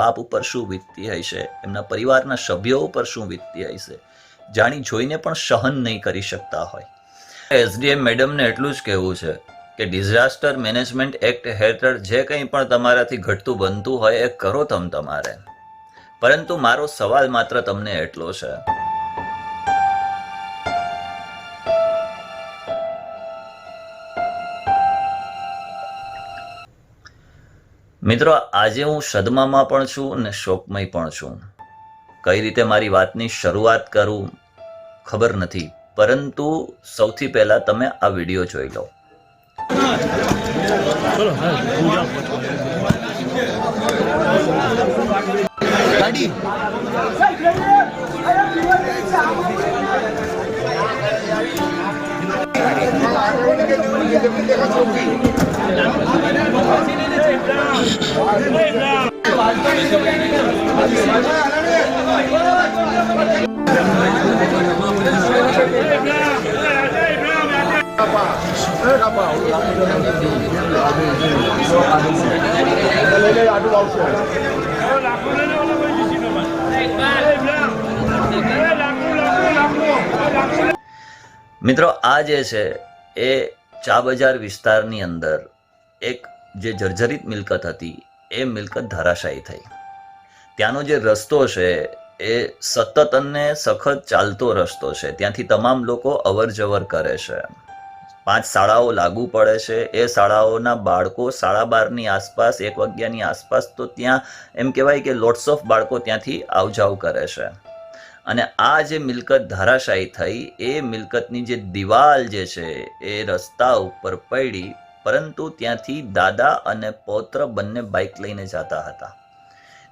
બાપ ઉપર શું વીતતી હશે એમના પરિવારના સભ્યો ઉપર શું વીતતી હશે જાણી જોઈને પણ સહન નહીં કરી શકતા હોય. એસડીએમ મેડમને એટલું જ કહેવું છે કે ડિઝાસ્ટર મેનેજમેન્ટ એક્ટ હેઠળ જે કંઈ પણ તમારાથી ઘટતું બનતું હોય એ કરો તમ તમારે. પરંતુ મારો સવાલ માત્ર તમને એટલો છે. મિત્રો, આજે હું સદમામાં પણ છું અને શોકમય પણ છું. કઈ રીતે મારી વાતની શરૂઆત કરું, ખબર નથી. પરંતુ સૌથી પહેલા તમે આ વીડિયો જોઈ લો. ગાડી મિત્રો આ જે છે એ ચા બજાર વિસ્તારની અંદર એક જે જર્જરિત મિલકત હતી, એ મિલકત ધરાશાયી થઈ. ત્યાંનો જે રસ્તો છે, એ સતત અને સખત ચાલતો રસ્તો છે. ત્યાંથી તમામ લોકો અવર જવર કરે છે. પાંચ શાળાઓ લાગુ પડે છે. એ શાળાઓના બાળકો સાડા બારની આસપાસ, એક વાગ્યાની આસપાસ તો ત્યાં, એમ કહેવાય કે લોટ્સ ઓફ બાળકો ત્યાંથી આવજાવ કરે છે. અને આ જે મિલકત ધરાશાયી થઈ, એ મિલકતની જે દિવાલ જે છે, એ રસ્તા ઉપર પડી પરંતુ ત્યાંથી દાદા અને પૌત્ર બંને બાઇક લઈને જતા હતા.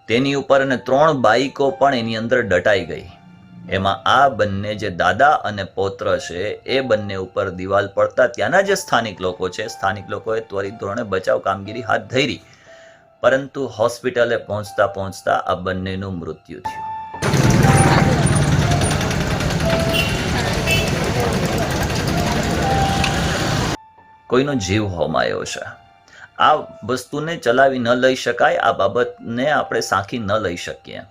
તેની ઉપર અને ત્રણ બાઇકો પણ એની અંદર દટાઈ ગઈ. એમાં આ બંને જે દાદા અને પૌત્ર છે, એ બંને ઉપર દિવાલ પડતા ત્યાંના જે સ્થાનિક લોકો છે, સ્થાનિક લોકોએ ત્વરિત ધોરણે બચાવ કામગીરી હાથ ધરી. પરંતુ હોસ્પિટલે પહોંચતા પહોંચતા આ બંનેનું મૃત્યુ થયું. કોઈનો જીવ હોમાયો છે. આ વસ્તુને ચલાવી ન લઈ શકાય, આ બાબતને આપણે સાંખી ન લઈ શકીએ.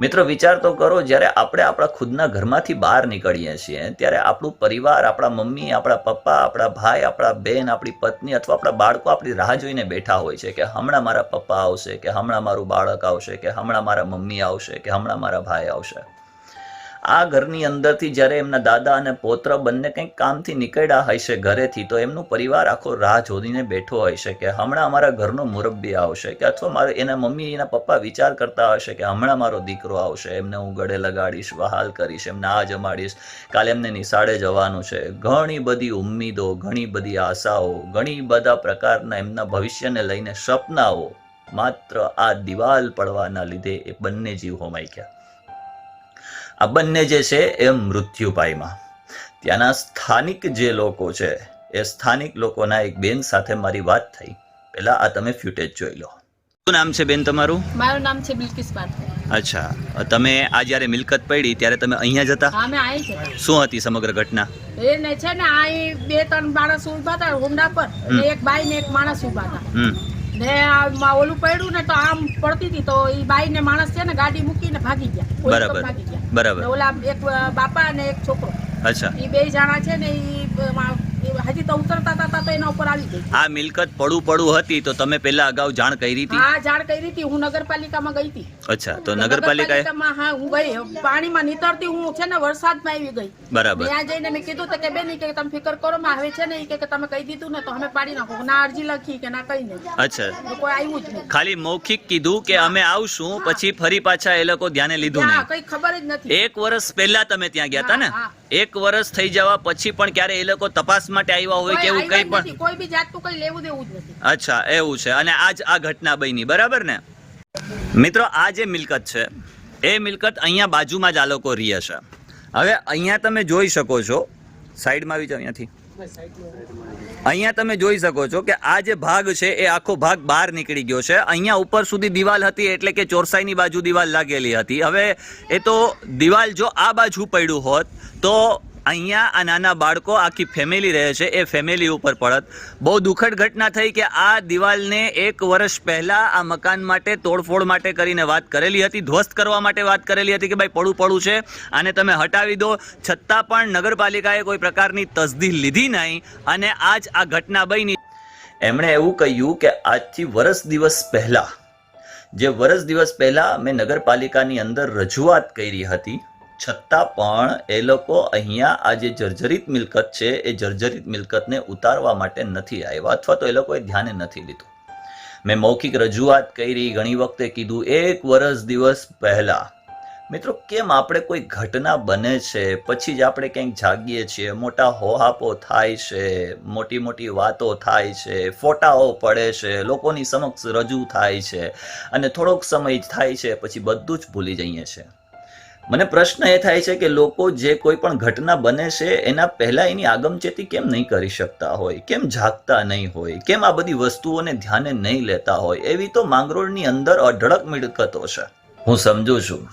મિત્રો, વિચાર તો કરો, જ્યારે આપણે આપણા ખુદના ઘરમાંથી બહાર નીકળીએ છીએ, ત્યારે આપણું પરિવાર, આપણા મમ્મી, આપણા પપ્પા, આપણા ભાઈ, આપણા બેન, આપણી પત્ની અથવા આપણા બાળકો આપણી રાહ જોઈને બેઠા હોય છે કે હમણાં મારા પપ્પા આવશે, કે હમણાં મારું બાળક આવશે, કે હમણાં મારા મમ્મી આવશે, કે હમણાં મારા ભાઈ આવશે. આ ઘરની અંદરથી જ્યારે એમના દાદા અને પોત્ર બંને કંઈક કામથી નીકળ્યા હશે ઘરેથી, તો એમનું પરિવાર આખો રાહ જોઈને બેઠો હશે કે હમણાં અમારા ઘરનો મુરબ્બી આવશે કે અથવા મારો એના મમ્મી, એના પપ્પા વિચાર કરતા હશે કે હમણાં મારો દીકરો આવશે, એમને હું ગળે લગાડીશ, વહાલ કરીશ, એમને આ જમાડીશ કાલે એમને નિશાળે જવાનું છે. ઘણી બધી ઉમ્મીદો, ઘણી બધી આશાઓ, ઘણી બધા પ્રકારના એમના ભવિષ્યને લઈને સપનાઓ માત્ર આ દિવાલ પડવાના લીધે એ બંને જીવ હોમાઈ ગયા. આ બંને જે છે એ મૃત્યુ ત્યાંના સ્થાનિક જે લોકો છે એ સ્થાનિક લોકોના એક બેન સાથે મારી વાત થઈ. પહેલા આ તમે ફ્યુટેજ જોઈ લો. શું નામ છે બેન તમારું? મારું નામ છે બિલકિસ પાર્થ. અચ્છા. તમે આ જ્યારે મિલકત પડી ત્યારે તમે અહીંયા જતા અમે આવી શું હતી સમગ્ર ઘટના? એને છે ને આ બે ત્રણ માણસ ઊભા હતા હુંડા પર. એક બાઈ ને એક માણસ ઊભા હતા. ને આ ઓલું પડ્યું ને તો આમ પડતી હતી તો ઈ બાઈ ને માણસ છે ને ગાડી મૂકીને ભાગી ગયા. બરાબર ભાગી ગયા. બરાબર. ઓલા એક બાપા અને એક છોકરો. અચ્છા. એ બે જણા છે ને ઈ હજી તો ઉતરતા હતા તો એના ઉપર આવી ગઈ. આ મિલકત પડું પડું હતી તો તમે પહેલા અગાઉ જાણ કરી હતી? હા જાણ કરી હતી. હું નગરપાલિકામાં ગઈ હતી. અચ્છા તો નગરપાલિકામાં હા હું ગઈ. પાણીમાં નીતરતી હું છે ને વરસાદમાં આવી ગઈ. બરાબર. ત્યાં જઈને મેં કીધું તો કે બેન નહીં કે તમે ફિકર કરો માં હવે છે ને કે તમે કહી દીધું ને તો અમે પાડી નાખો. ના અરજી લખી કે ના કઈ નહીં. અચ્છા. કોઈ આવ્યું જ નહીં. ખાલી મૌખિક કીધું કે અમે આવશું પછી ફરી પાછા એ લોકો ધ્યાને લીધું નહીં. કઈ ખબર જ નથી. એક વર્ષ પહેલા તમે ત્યાં ગયા હતા ને? એક વર્ષ થઈ જવા પછી પણ ક્યારે એ લોકો તપાસ માટે આવ્યા હોય કે એવું કંઈ પણ? કોઈ બી જાતનું કઈ લેવું દેવું જ નથી. અચ્છા એવું છે. અને આજ આ ઘટના બની બરાબર ને? મિત્રો આ જે મિલકત છે એ મિલકત અહીંયા બાજુમાં જ આ લોકો રહે છે. હવે અહીંયા તમે જોઈ શકો છો સાઈડમાં આવી જાઓ અહીંયાથી. અહીંયા તમે જોઈ શકો છો કે આ જે ભાગ છે એ આખો ભાગ બહાર નીકળી ગયો છે. અહીંયા ઉપર સુધી દિવાલ હતી એટલે કે ચોરસાઈની બાજુ દિવાલ લાગેલી હતી. હવે એ તો દિવાલ જો આ બાજુ પડ્યું હોત તો અહીંયા આ નાના બાળકો, આખી ફેમિલી રહે છે. એ ફેમિલી ઉપર પડત. બહુ દુઃખદ ઘટના થઈ કે આ દિવાલને એક વર્ષ પહેલાં આ મકાન માટે તોડફોડ માટે કરીને વાત કરેલી હતી, ધ્વસ્ત કરવા માટે વાત કરેલી હતી કે ભાઈ પડું પડું છે, આને તમે હટાવી દો. છતાં પણ નગરપાલિકાએ કોઈ પ્રકારની તસદી લીધી નહીં અને આજ આ ઘટના બની. એમણે એવું કહ્યું કે આજથી વરસ દિવસ પહેલાં, જે વરસ દિવસ પહેલાં મેં નગરપાલિકાની અંદર રજૂઆત કરી હતી છતાં પણ એ લોકો અહીંયા આ જે જર્જરિત મિલકત છે, એ જર્જરિત મિલકતને ઉતારવા માટે નથી આવ્યા અથવા તો એ લોકોએ ધ્યાને નથી લીધું. મેં મૌખિક રજૂઆત કરી, ઘણી વખતે કીધું, એક વરસ દિવસ પહેલા. મિત્રો, કેમ આપણે કોઈ ઘટના બને છે, પછી જ આપણે ક્યાંક જાગીએ છીએ, મોટા હોહાપો થાય છે, મોટી મોટી વાતો થાય છે, ફોટાઓ પડે છે, લોકોની સમક્ષ રજૂ થાય છે, અને થોડોક સમય થાય છે, પછી બધું જ ભૂલી જઈએ છીએ. મને પ્રશ્ન એ થાય છે કે લોકો જે કોઈ પણ ઘટના બને છે, એના પહેલા એની આગમચેતી કેમ નહીં કરી શકતા હોય? કેમ જાગતા નહીં હોય? કેમ આ બધી વસ્તુઓને ધ્યાને નહીં લેતા હોય? એવી તો માંગરોળની અંદર અઢળક મિલકતો છે. હું સમજુ છું,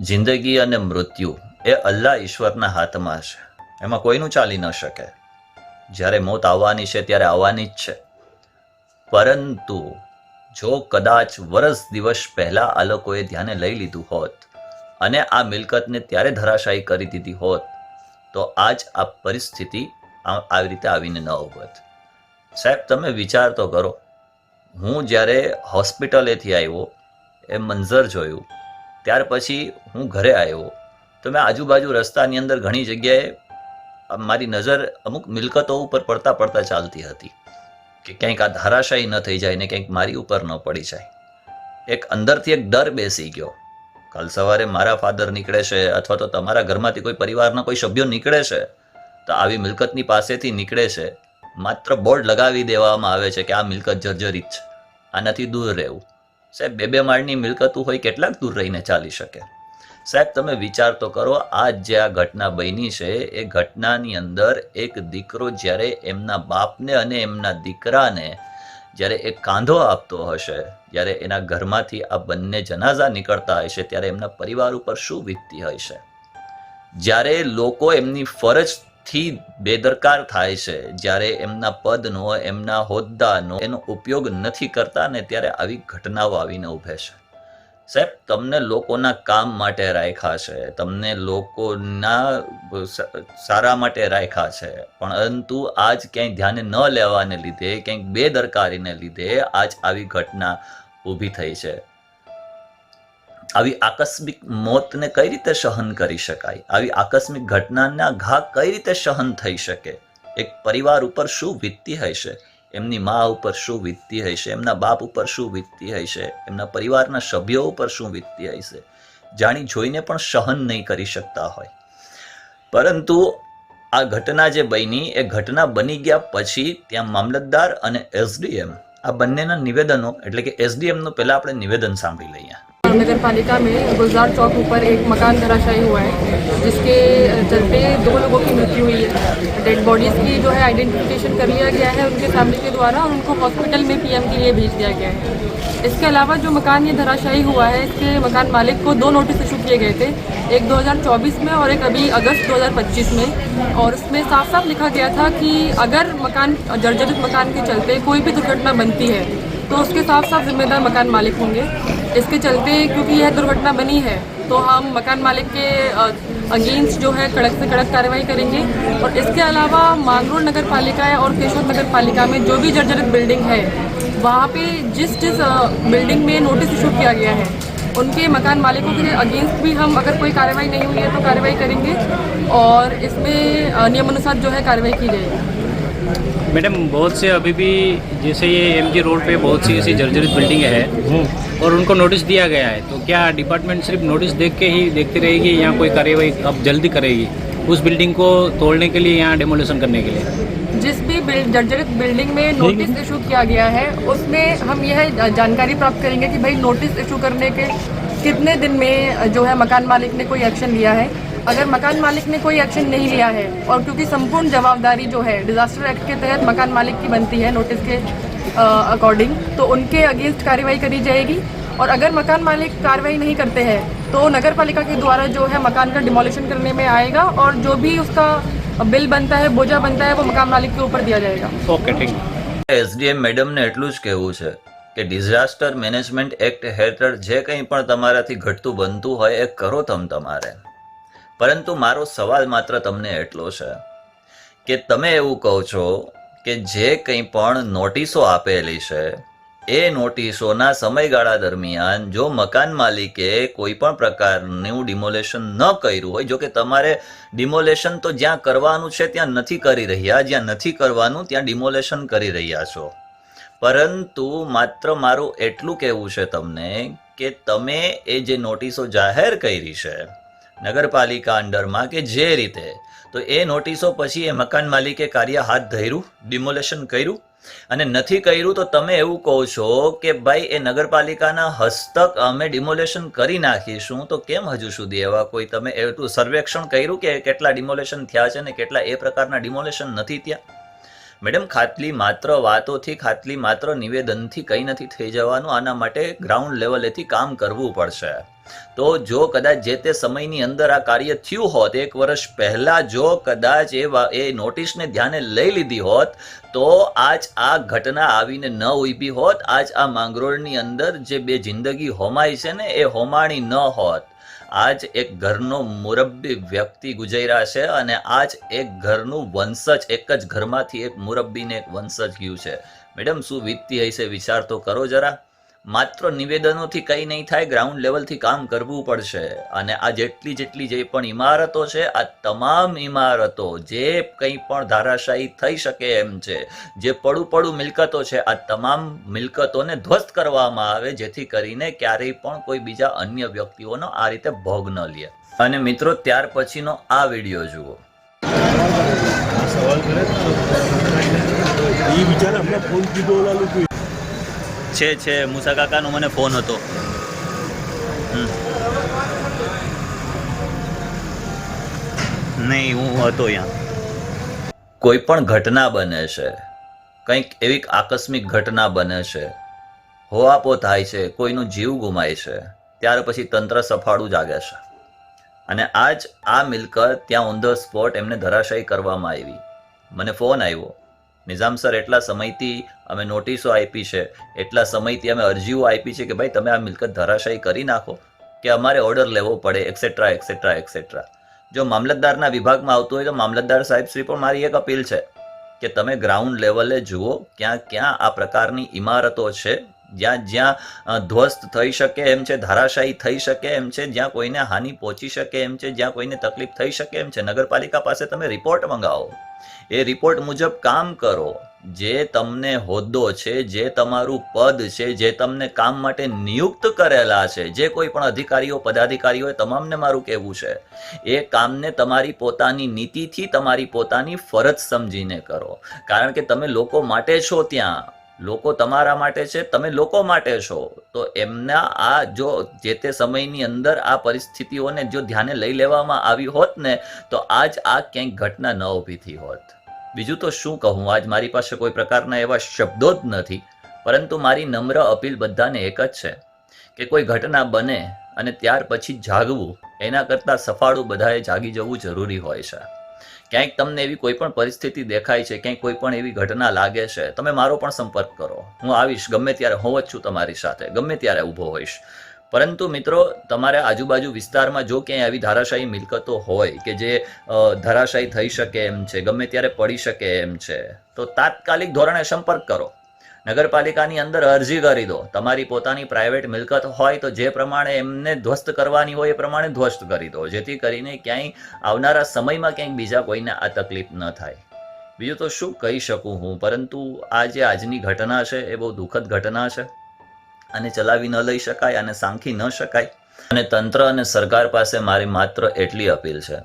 જિંદગી અને મૃત્યુ એ અલ્લાહ ઈશ્વરના હાથમાં છે. એમાં કોઈનું ચાલી ન શકે. જ્યારે મોત આવવાની છે, ત્યારે આવવાની જ છે. પરંતુ જો કદાચ વરસ દિવસ પહેલા આ લોકોએ ધ્યાને લઈ લીધું હોત અને આ મિલકતને ત્યારે ધરાશાયી કરી દીધી હોત, તો આજ આ પરિસ્થિતિ આવી રીતે આવીને ન હોત. સાહેબ, તમે વિચાર તો કરો. હું જ્યારે હોસ્પિટલેથી આવ્યો, એ મંઝર જોયું, ત્યાર પછી હું ઘરે આવ્યો. તો મેં આજુબાજુ રસ્તાની અંદર ઘણી જગ્યાએ મારી નજર અમુક મિલકતો ઉપર પડતા પડતા ચાલતી હતી. કે ક્યાંક આ ધારાશાયી ન થઈ જાય ને ક્યાંક મારી ઉપર ન પડી જાય. એક અંદરથી એક ડર બેસી ગયો. કાલ સવારે મારા ફાધર નીકળે છે અથવા તો તમારા ઘરમાંથી કોઈ પરિવારના કોઈ સભ્યો નીકળે છે, તો આવી મિલકતની પાસેથી નીકળે છે. માત્ર બોર્ડ લગાવી દેવામાં આવે છે કે આ મિલકત જર્જરિત છે. આનાથી દૂર રહેવું. સાહેબ, બે બે માળની મિલકતું હોય કેટલાક દૂર રહીને ચાલી શકે. સાહેબ, તમે વિચાર તો કરો આ જે આ ઘટના બની છે, એ ઘટનાની અંદર એક દીકરો જ્યારે એમના બાપને અને એમના દીકરાને જ્યારે એ કાંધો આપતો હશે જ્યારે એના ઘરમાંથી આ બંને જનાઝા નીકળતા હોય છે, ત્યારે એમના પરિવાર ઉપર શું વીતતી છે? જ્યારે લોકો એમની ફરજથી બેદરકાર થાય છે, જ્યારે એમના પદનો, એમના હોદ્દાનો એનો ઉપયોગ નથી કરતા ને ત્યારે આવી ઘટનાઓ આવીને ઊભે છે. સાહેબ, તમને લોકોના કામ માટે રાખ્યા છે, તમને લોકોના સારા માટે રાખ્યા છે, પરંતુ આજ ક્યાંય ધ્યાને ન લેવાને લીધે ક્યાંક બેદરકારીને લીધે આજ આવી ઘટના ઊભી થઈ છે. આવી આકસ્મિક મોતને કઈ રીતે સહન કરી શકાય? આવી આકસ્મિક ઘટનાના ઘા કઈ રીતે સહન થઈ શકે? એક પરિવાર ઉપર શું વીતતી હશે? એમની મા ઉપર શું વીતતી હશે? એમના બાપ ઉપર શું વીતતી હશે? એમના પરિવારના સભ્યો ઉપર શું વીતતી હશે? જાણી જોઈને પણ સહન નહીં કરી શકતા હોય. પરંતુ આ ઘટના જે બની, એ ઘટના બની ગયા પછી ત્યાં મામલતદાર અને એસડીએમ આ બંનેના નિવેદનો એટલે કે એસડીએમનું પહેલાં આપણે નિવેદન સાંભળી લઈએ. नगर पालिका में गुलजार चौक ऊपर एक मकान धराशायी हुआ है, जिसके चलते दो लोगों की मृत्यु हुई है। डेड बॉडीज़ की जो है आइडेंटिफिकेशन कर लिया गया है, उनके फैमिली के द्वारा और उनको हॉस्पिटल में पीएम के लिए भेज दिया गया है। इसके अलावा जो मकान ये धराशायी हुआ है, इसके मकान मालिक को दो नोटिस इशू किए गए थे, एक 2024 में और एक अभी अगस्त 2025 में। और उसमें साफ़ साफ़ लिखा गया था कि अगर मकान, जर्जरित मकान के चलते कोई भी दुर्घटना बनती है तो उसके साफ़ साफ़ जिम्मेदार मकान मालिक होंगे। इसके चलते क्योंकि यह दुर्घटना बनी है तो हम मकान मालिक के अगेंस्ट जो है कड़क से कड़क कार्रवाई करेंगे। और इसके अलावा मांगरोल नगर पालिका और केशव नगर पालिका में जो भी जर्जरित बिल्डिंग है, वहाँ पे जिस जिस बिल्डिंग में नोटिस इशू किया गया है, उनके मकान मालिकों के अगेंस्ट भी हम अगर कोई कार्रवाई नहीं हुई है तो कार्रवाई करेंगे। और इसमें नियमानुसार जो है कार्रवाई की जाएगी। मैडम बहुत से अभी भी जैसे ये एमजी रोड पे बहुत सी ऐसी जर्जरित बिल्डिंग है और उनको नोटिस दिया गया है। तो क्या डिपार्टमेंट सिर्फ़ नोटिस देख के ही देखती रहेगी या कोई कार्यवाही अब जल्दी करेगी उस बिल्डिंग को तोड़ने के लिए या डेमोलेशन करने के लिए? जिस भी जर्जरित बिल्डिंग में नोटिस इशू किया गया है उसमें हम यह जानकारी प्राप्त करेंगे कि भाई नोटिस इशू करने के कितने दिन में जो है मकान मालिक ने कोई एक्शन लिया है। अगर मकान मालिक ने कोई एक्शन नहीं लिया है और क्योंकि संपूर्ण जवाबदारी जो है डिजास्टर एक्ट के तहत मकान मालिक की बनती है नोटिस के अकॉर्डिंग तो उनके अगेंस्ट कार्रवाई करी जाएगी और अगर मकान मालिक कार्रवाई नहीं करते हैं तो नगर पालिका के द्वारा जो है मकान का डिमोलिशन करने में आएगा और जो भी उसका बिल बनता है बोझा बनता है वो मकान मालिक के ऊपर दिया जाएगा ओके थैंक यू એસડીએમ મેડમને એટલું જ કહેવું છે કે ડિઝાસ્ટર મેનેજમેન્ટ એક્ટ હેઠળ જે કંઈ પણ તમારાથી ઘટતું બનતું હોય એ કરો તમ તમારે પરંતુ મારો સવાલ માત્ર તમને એટલો છે કે તમે એવું કહો છો કે જે કંઈ પણ નોટિસો આપેલી છે, એ નોટિસોના સમયગાળા દરમિયાન જો મકાન માલિકે કોઈ પણ પ્રકારનું ડિમોલેશન ન કર્યું હોય, જો કે તમારે ડિમોલેશન તો જ્યાં કરવાનું છે ત્યાં નથી કરી રહ્યા, જ્યાં નથી કરવાનું ત્યાં ડિમોલેશન કરી રહ્યા છો. પરંતુ માત્ર મારું એટલું કહેવું છે તમને કે તમે એ જે નોટિસો જાહેર કરી છે નગરપાલિકા અંડરમાં કે જે રીતે? તો એ નોટિસો પછી એ મકાન માલિકે કાર્ય હાથ ધર્યું, ડિમોલેશન કર્યું? અને નથી કર્યું તો તમે એવું કહો છો કે ભાઈ એ નગરપાલિકાના હસ્તક અમે ડિમોલેશન કરી નાખીશું, તો કેમ હજુ સુધી એવા કોઈ તમે એવું સર્વેક્ષણ કર્યું કે કેટલા ડિમોલેશન થયા છે ને કેટલા એ પ્રકારના ડિમોલેશન નથી ત્યાં મેડમ ખાટલી માત્ર વાતોથી ખાટલી માત્ર નિવેદનથી કંઈ નથી થઈ જવાનું. આના માટે ગ્રાઉન્ડ લેવલેથી કામ કરવું પડશે. તો જો કદાચ જે તે સમયની અંદર આ કાર્ય થયું હોત, એક વર્ષ પહેલા જો કદાચ એ એ નોટિસને ધ્યાને લઈ લીધી હોત, તો આજ આ ઘટના આવીને ન ઊભી હોત. આજ આ માંગરોળની અંદર જે બે જિંદગી હોમાય છે ને, એ હોમાણી ન હોત. આજ એક ઘરનો મુરબ્બી વ્યક્તિ ગુજરા છે અને આજ એક ઘરનું વંશજ, એક જ ઘરમાંથી એક મુરબ્બીને એક વંશજ ગયું છે. મેડમ, શું વીતતી હશે વિચાર તો કરો જરા. માત્ર નિવેદનોથી કંઈ નહીં થાય ગ્રાઉન્ડ લેવલથી કામ કરવું પડશે. અને આ જેટલી જેટલી જે પણ ઇમારતો છે, આ તમામ ઇમારતો, જે કંઈ પણ ધારાશાહી થઈ શકે એમ છે, જે પડું પડું મિલકતો છે, આ તમામ મિલકતોને ધ્વસ્ત કરવામાં આવે, જેથી કરીને ક્યારેય પણ કોઈ બીજા અન્ય વ્યક્તિઓનો આ રીતે ભોગ ન લે. અને મિત્રો, ત્યાર પછીનો આ વીડિયો જુઓ. સવાલ કરે એ બિચારા હમણાં ફોન કીધો ઓલા લોકો છે છે. મુસા કાકાનો મને ફોન હતો. નહીં, હું હતો અહીંયા. કોઈ પણ ઘટના બને છે, કંઈક એવી આકસ્મિક ઘટના બને છે, હોવાપો થાય છે, કોઈનું જીવ ગુમાય છે, ત્યાર પછી તંત્ર સફાળું જાગે છે. અને આજ આ મિલકત ત્યાં ઓન ધ સ્પોટ એમને ધરાશાયી કરવામાં આવી. મને ફોન આવ્યો. નિઝામ સર, એટલા સમયથી અમે નોટિસો આપી છે, એટલા સમયથી અમે અરજીઓ આપી છે કે ભાઈ તમે આ મિલકત ધરાશાયી કરી નાખો, કે અમારે ઓર્ડર લેવો પડે એક્સેટ્રા એક્સેટ્રા એક્સેટ્રા જો મામલતદારના વિભાગમાં આવતું હોય તો મામલતદાર સાહેબ શ્રી પણ મારી એક અપીલ છે કે તમે ગ્રાઉન્ડ લેવલે જુઓ, ક્યાં ક્યાં આ પ્રકારની ઇમારતો છે, જ્યાં જ્યાં ધ્વસ્ત થઈ શકે એમ છે, ધારાશાયી થઈ શકે એમ છે, જ્યાં કોઈને હાનિ પહોંચી શકે એમ છે, જ્યાં કોઈને તકલીફ થઈ શકે એમ છે. નગરપાલિકા પાસે તમે રિપોર્ટ મંગાવો. એ રિપોર્ટ મુજબ કામ કરો. જે તમને હોદ્દો છે, જે તમારું પદ છે, જે તમને કામ માટે નિયુક્ત કરેલા છે, જે કોઈ પણ અધિકારીઓ પદાધિકારીઓ તમામને મારું કહેવું છે, એ કામને તમારી પોતાની નીતિથી તમારી પોતાની ફરજ સમજીને કરો. કારણ કે તમે લોકો માટે છો ત્યાં. લોકો તમારા માટે છે, તમે લોકો માટે છો. તો એમના આ જો જે તે સમયની અંદર આ પરિસ્થિતિઓને જો ધ્યાને લઈ લેવામાં આવી હોત ને, તો આજ આ ક્યાંય ઘટના ન ઊભી થઈ હોત. બીજું તો શું કહું? આજ મારી પાસે કોઈ પ્રકારના એવા શબ્દો જ નથી. પરંતુ મારી નમ્ર અપીલ બધાને એક જ છે કે કોઈ ઘટના બને અને ત્યાર પછી જાગવું, એના કરતાં સફાળું બધાએ જાગી જવું જરૂરી હોય છે. ક્યાંક તમને એવી કોઈ પણ પરિસ્થિતિ દેખાય છે, ક્યાંક કોઈ પણ એવી ઘટના લાગે છે, તમે મારો પણ સંપર્ક કરો. હું આવીશ, ગમે ત્યારે હોઉં જ છું તમારી સાથે, ગમે ત્યારે ઊભો હોઈશ. પરંતુ મિત્રો, તમારે આજુબાજુ વિસ્તારમાં જો ક્યાંય આવી ધારાશાયી મિલકતો હોય કે જે ધારાશાહી થઈ શકે એમ છે, ગમે ત્યારે પડી શકે એમ છે, તો તાત્કાલિક ધોરણે સંપર્ક કરો. નગરપાલિકાની અંદર અરજી કરી દો. તમારી પોતાની પ્રાઇવેટ મિલકત હોય તો જે પ્રમાણે એમને ધ્વસ્ત કરવાની હોય એ પ્રમાણે ધ્વસ્ત કરી દો. જેથી કરીને ક્યાંય આવનારા સમયમાં ક્યાંય બીજા કોઈને આ તકલીફ ન થાય. બીજું તો શું કહી શકું હું? પરંતુ આ જે આજની ઘટના છે એ બહુ દુઃખદ ઘટના છે. આને ચલાવી ન લઈ શકાય અને સાંખી ન શકાય. અને તંત્ર અને સરકાર પાસે મારી માત્ર એટલી અપીલ છે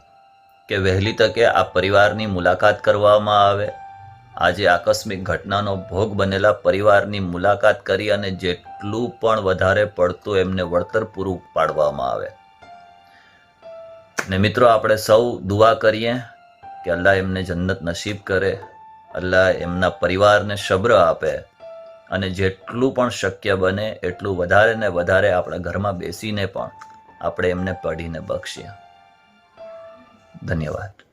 કે વહેલી તકે આ પરિવારની મુલાકાત કરવામાં આવે. આજે આકસ્મિક ઘટનાનો ભોગ બનેલા પરિવારની મુલાકાત કરી અને જેટલું પણ વધારે પડતું એમને વળતર પૂરું પાડવામાં આવે. ને મિત્રો, આપણે સૌ દુઆ કરીએ કે અલ્લાહ એમને જન્નત નસીબ કરે, અલ્લાહ એમના પરિવારને શબ્ર આપે અને જેટલું પણ શક્ય બને એટલું વધારે ને વધારે આપણા ઘરમાં બેસીને પણ આપણે એમને પઢીને બક્ષીએ. ધન્યવાદ.